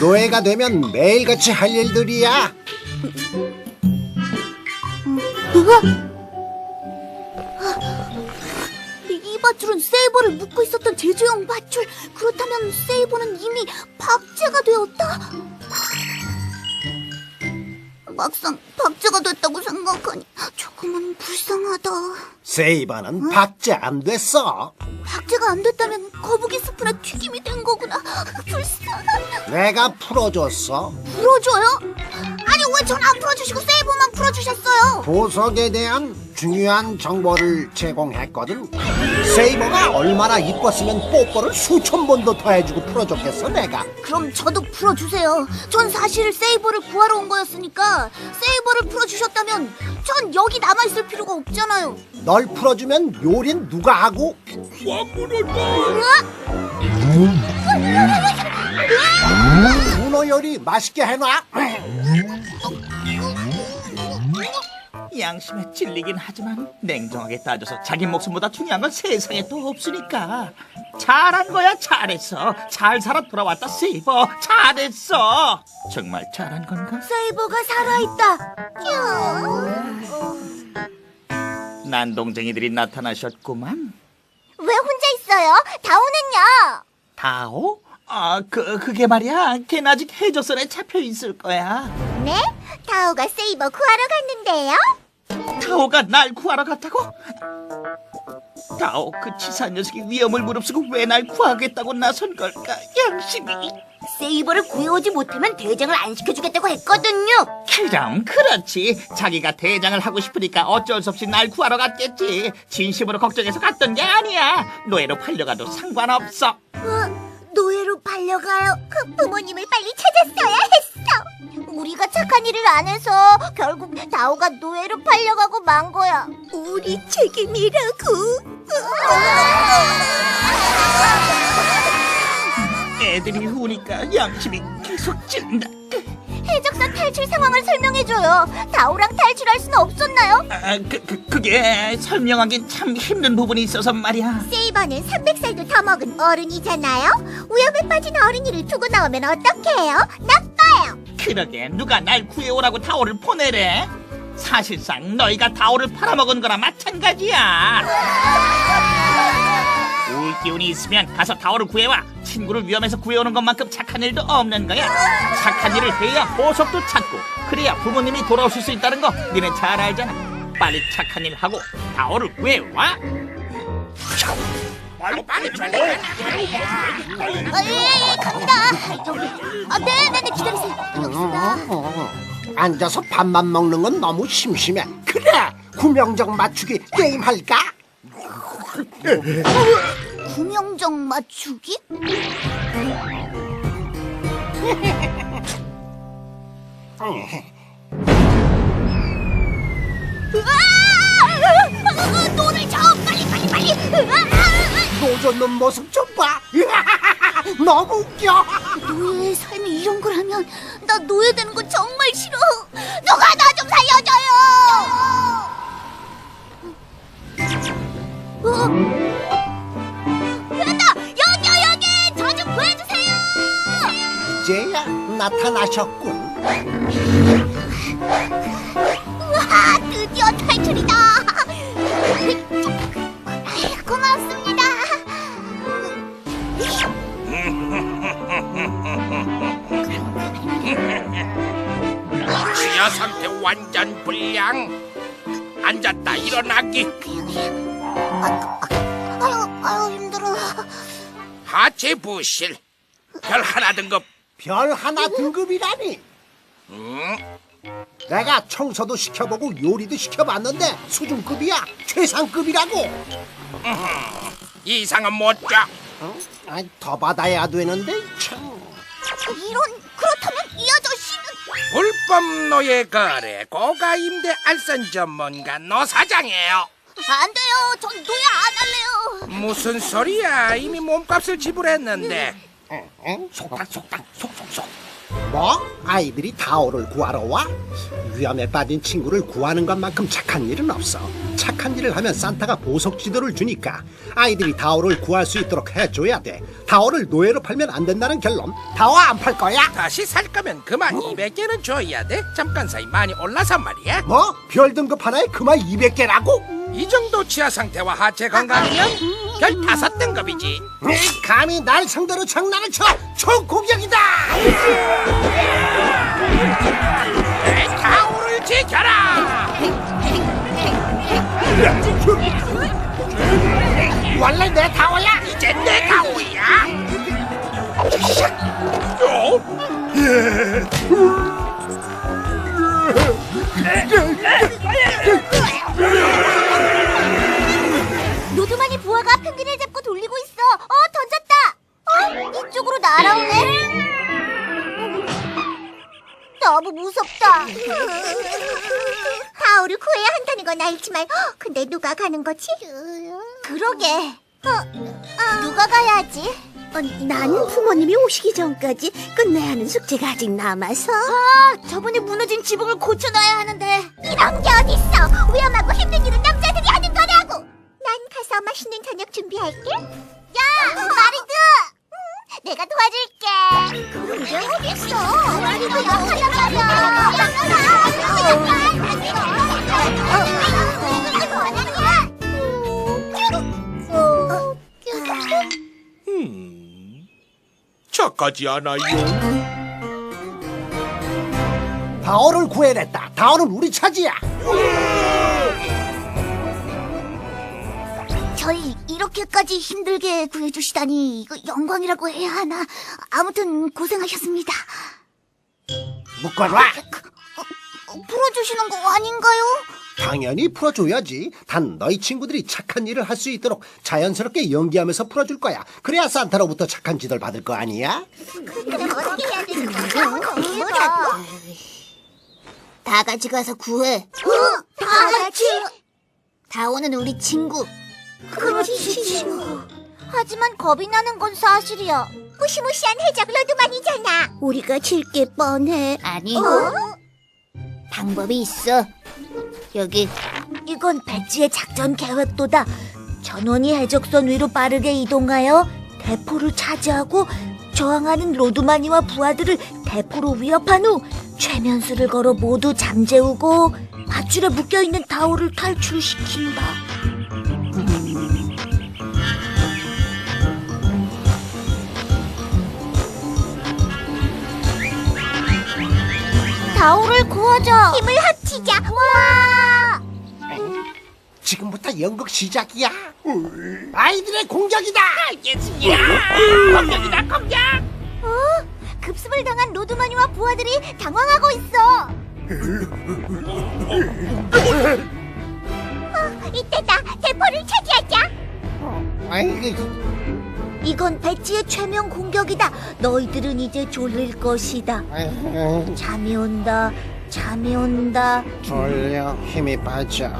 노예가 되면 매일같이 할 일들이야. 이, 이 밧줄은 세이버를 묶고 있었던 제주형 밧줄. 그렇다면 세이버는 이미 박제가 되었다. 막상 박제가 됐다고 생각하니 조금은 불쌍하다. 세이버는 박제 안 됐어. 박제가 안 됐다면 거북이 스프나 튀김이 된 거구나. 불쌍하다. 내가 풀어줬어. 풀어줘요? 아니 왜전 안 풀어주시고 세이버만 풀어주셨어요? 보석에 대한 중요한 정보를 제공했거든. 세이버가 얼마나 이뻤으면 뽀뽀를 수천 번도 더 해주고 풀어줬겠어, 내가. 그럼 저도 풀어주세요. 전 사실 세이버를 구하러 온 거였으니까 세이버를 풀어주셨다면 전 여기 남아있을 필요가 없잖아요. 널 풀어주면 요린 누가 하고? 문 어 요리 맛있게 해놔. 양심에 찔리긴 하지만 냉정하게 따져서 자기 목숨보다 중요한 건 세상에 또 없으니까 잘한 거야 잘했어 잘 살아 돌아왔다 세이버 잘했어 정말 잘한 건가? 세이버가 살아있다. 난동쟁이들이 나타나셨구만 왜 혼자 있어요? 다오는요? 다오? 아, 그, 그게 말이야. 걔는 아직 해저선에 잡혀 있을 거야. 네? 다오가 세이버 구하러 갔는데요? 다오가 날 구하러 갔다고? 다오, 그 치사한 녀석이 위험을 무릅쓰고 왜 날 구하겠다고 나선 걸까? 양심이. 세이버를 구해오지 못하면 대장을 안 시켜주겠다고 했거든요. 그럼 그렇지. 자기가 대장을 하고 싶으니까 어쩔 수 없이 날 구하러 갔겠지. 진심으로 걱정해서 갔던 게 아니야. 노예로 팔려가도 상관없어. 어, 팔려가요. 그 부모님을 빨리 찾았어야 했어. 우리가 착한 일을 안 해서 결국 다오가 노예로 팔려가고 만 거야. 우리 책임이라고. 애들이 우니까 양심이 계속 찔린다. 해적선 탈출 상황을 설명해줘요. 다오랑 탈출할 수는 없었나요? 아, 그, 그, 그게 설명하긴 참 힘든 부분이 있어서 말이야. 세이버는 300살도 더 먹은 어른이잖아요. 위험에 빠진 어린이를 두고 나오면 어떡해요? 나빠요. 그러게 누가 날 구해오라고 다오를 보내래? 사실상 너희가 다오를 팔아먹은 거나 마찬가지야. 울 기운이 있으면 가서 다오를 구해와. 친구를 위험에서 구해오는 것만큼 착한 일도 없는 거야. 착한 일을 해야 보석도 찾고 그래야 부모님이 돌아오실 수 있다는 거 니네 잘 알잖아. 빨리 착한 일 하고 다오를 구해와. 아, 예, 예, 갑니다. 아, 네, 네, 네, 기다리세요. 여기다. 어, 앉아서 밥만 먹는 건 너무 심심해. 그래, 구명정 맞추기 게임 할까? 구명정 맞추기? 으아! 노를 저 빨리 빨리 빨리! 으아! 노젓는 모습 좀 봐. 너무 웃겨. 노예의 삶이 이런 걸 하면 나 노예 되는 거 정말 싫어. 누가 나 좀 살려줘요. 어? 나타나셨군. 우와 드디어 탈출이다! 고맙습니다. 치아 상태 완전 불량. 앉았다 일어나기. 아유 아유 힘들어. 하체 부실. 별 하나 등급. 별 하나 등급이라니. 내가 청소도 시켜보고 요리도 시켜봤는데 수준급이야. 최상급이라고. 이상은 못 줘. 어? 아이, 더 받아야 되는데 참. 이런 그렇다면 이 아저씨는 불법 노예 거래 고가 임대 알선 전문가 노 사장이에요. 안 돼요. 전 노예 안 할래요. 무슨 소리야? 이미 몸값을 지불했는데. 응? 응? 속닥 속닥 속속속. 뭐? 아이들이 다오를 구하러 와? 위험에 빠진 친구를 구하는 것만큼 착한 일은 없어. 착한 일을 하면 산타가 보석 지도를 주니까 아이들이 다오를 구할 수 있도록 해줘야 돼. 다오를 노예로 팔면 안 된다는 결론. 다오 안 팔 거야? 다시 살 거면 그만 200개는 줘야 돼. 잠깐 사이 많이 올라서 말이야. 뭐? 별 등급 하나에 그만 200개라고? 이 정도 치아 상태와 하체 건강이면 별 다섯 등급이지. 감히 날 상대로 장난을 쳐! 총공격이다! 내 다오를 지켜라. 원래 내 다오야! 이제 내 다오야. 어? 펭귄을 잡고 돌리고 있어. 어, 던졌다. 어, 이쪽으로 날아오네. 너무 무섭다. 다오를 구해야 한다는 건 알지만, 헉, 근데 누가 가는 거지? 그러게. 어, 누가 가야 하지? 나는 부모님이 오시기 전까지 끝내야 하는 숙제가 아직 남아서 아, 저번에 무너진 지붕을 고쳐놔야 하는데. 이런 게 어딨어. 위험하고 힘든 일은 남자 맛있는 저녁 준비할게. 야, 마리드! 응, 내가 도와줄게. 그런 게 어딨어. 마리드 너 하려고 저까지 않아요. 다오를 구해냈다. 다오는 우리 차지야. 저희 이렇게까지 힘들게 구해주시다니 이거 영광이라고 해야 하나 아무튼 고생하셨습니다 묶어라. 어, 풀어주시는 거 아닌가요? 당연히 풀어줘야지. 단 너희 친구들이 착한 일을 할 수 있도록 자연스럽게 연기하면서 풀어줄 거야. 그래야 산타로부터 착한 지도를 받을 거 아니야? 그럼 어떻게 해야 되는 거야? 다 같이 가서 구해 어? 다 같이? 다오는 우리 친구 그렇지 하지만 겁이 나는 건 사실이야. 무시무시한 해적 로드만이잖아. 우리가 질 게 뻔해. 아니. 방법이 있어. 여기. 이건 배지의 작전 계획도다. 전원이 해적선 위로 빠르게 이동하여 대포를 차지하고 저항하는 로드마니와 부하들을 대포로 위협한 후 최면수를 걸어 모두 잠재우고 밧줄에 묶여있는 다오를 탈출시킨다 다오를 구하자 힘을 합치자 와 지금부터 연극 시작이야. 아이들의 공격이다. 공격이다 공격. 어? 급습을 당한 로드마니와 부하들이 당황하고 있어. 어, 이때다. 대포를 차지하자. 아이고, 이건 배지의 최면 공격이다. 너희들은 이제 졸릴 것이다. 잠이 온다. 잠이 온다. 졸려 힘이 빠져.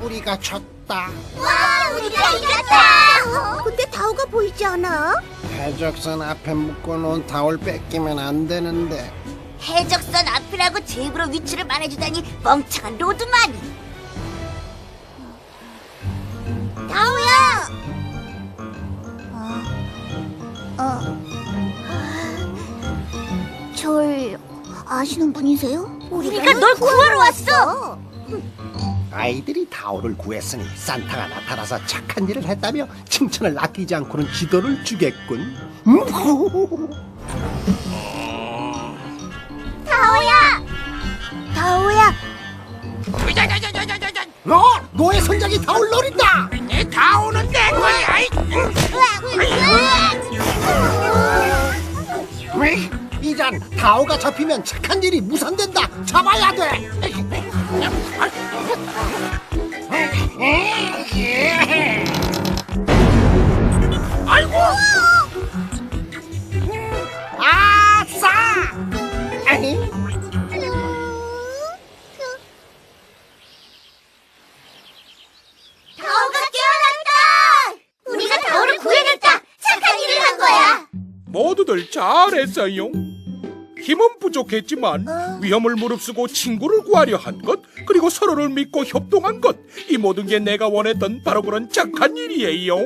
우리가 졌다. 와, 우리가 이겼다. 근데 다오가 보이지 않아? 해적선 앞에 묶어놓은 다올 뺏기면 안 되는데. 해적선 앞이라고 제 입으로 위치를 말해주다니 멍청한 로드마니. 다오야. 어, 어. 절 아시는 분이세요? 우리가 널 구하러 왔어. 아이들이 다오를 구했으니 산타가 나타나서 착한 일을 했다며 칭찬을 아끼지 않고는 지도를 주겠군. 음, 다오야. 다오야. 야야야야야야. 너 노예 선장이 다올 노린다. 내 다오는 내 거야. 이잔 다오가 잡히면 착한 일이 무산된다. 잡아야 돼. 잘했어요. 힘은 부족했지만 위험을 무릅쓰고 친구를 구하려 한 것, 그리고 서로를 믿고 협동한 것, 이 모든 게 내가 원했던 바로 그런 착한 일이에요.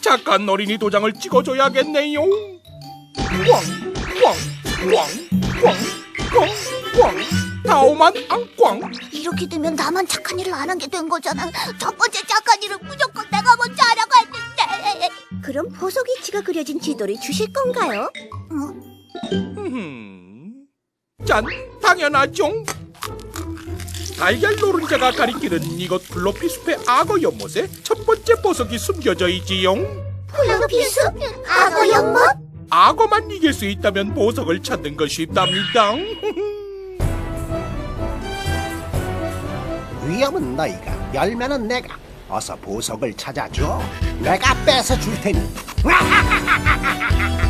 착한 어린이 도장을 찍어줘야겠네요. 꽝꽝꽝꽝꽝꽝 다오만 안꽝 이렇게 되면 나만 착한 일을 안 한 게 된 거잖아. 첫 번째 착한 일은 무조건 내가 먼저 했는데. 그럼 보석 위치가 그려진 지도를 주실 건가요? 음, 짠 당연하죠. 달걀 노른자가 가리키는 이것 플로피 숲의 악어 연못에 첫 번째 보석이 숨겨져 있지요. 플로피스? 악어 연못? 악어만 이길 수 있다면 보석을 찾는 건 쉽답니다. 위험은 너희가 열매는 내가 어서 보석을 찾아줘. 내가 뺏어 줄 테니